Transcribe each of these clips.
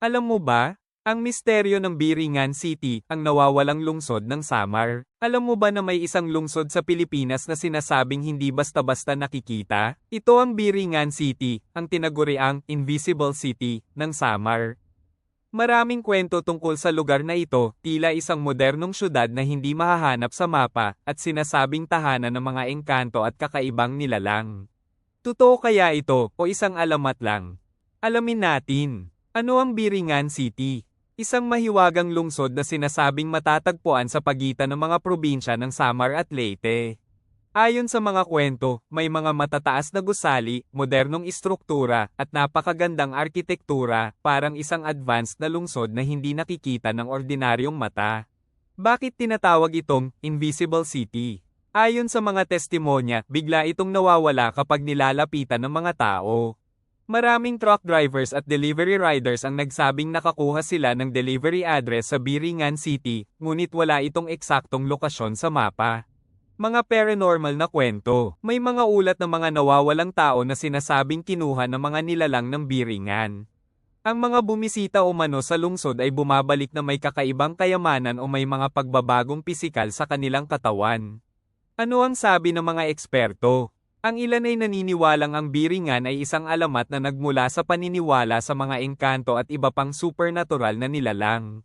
Alam mo ba, ang misteryo ng Biringan City, ang nawawalang lungsod ng Samar. Alam mo ba na may isang lungsod sa Pilipinas na sinasabing hindi basta-basta nakikita? Ito ang Biringan City, ang tinaguriang Invisible City ng Samar. Maraming kwento tungkol sa lugar na ito, tila isang modernong syudad na hindi mahahanap sa mapa, at sinasabing tahanan ng mga engkanto at kakaibang nilalang. Totoo kaya ito, o isang alamat lang? Alamin natin. Ano ang Biringan City? Isang mahiwagang lungsod na sinasabing matatagpuan sa pagitan ng mga probinsya ng Samar at Leyte. Ayon sa mga kwento, may mga matataas na gusali, modernong istruktura, at napakagandang arkitektura, parang isang advanced na lungsod na hindi nakikita ng ordinaryong mata. Bakit tinatawag itong Invisible City? Ayon sa mga testimonya, bigla itong nawawala kapag nilalapitan ng mga tao. Maraming truck drivers at delivery riders ang nagsabing nakakuha sila ng delivery address sa Biringan City, ngunit wala itong eksaktong lokasyon sa mapa. Mga paranormal na kwento. May mga ulat ng mga nawawalang tao na sinasabing kinuha ng mga nilalang ng biringan. Ang mga bumisita umano sa lungsod ay bumabalik na may kakaibang kayamanan o may mga pagbabagong pisikal sa kanilang katawan. Ano ang sabi ng mga eksperto? Ang ilan ay naniniwalang ang biringan ay isang alamat na nagmula sa paniniwala sa mga engkanto at iba pang supernatural na nilalang.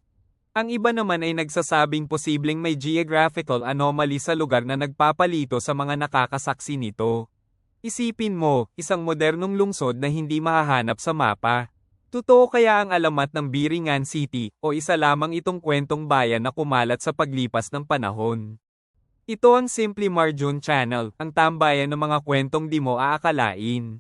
Ang iba naman ay nagsasabing posibleng may geographical anomaly sa lugar na nagpapalito sa mga nakakasaksi nito. Isipin mo, isang modernong lungsod na hindi mahahanap sa mapa. Totoo kaya ang alamat ng Biringan City o isa lamang itong kwentong bayan na kumalat sa paglipas ng panahon? Ito ang Simply Marjun Channel, ang tambayan ng mga kwentong di mo aakalain.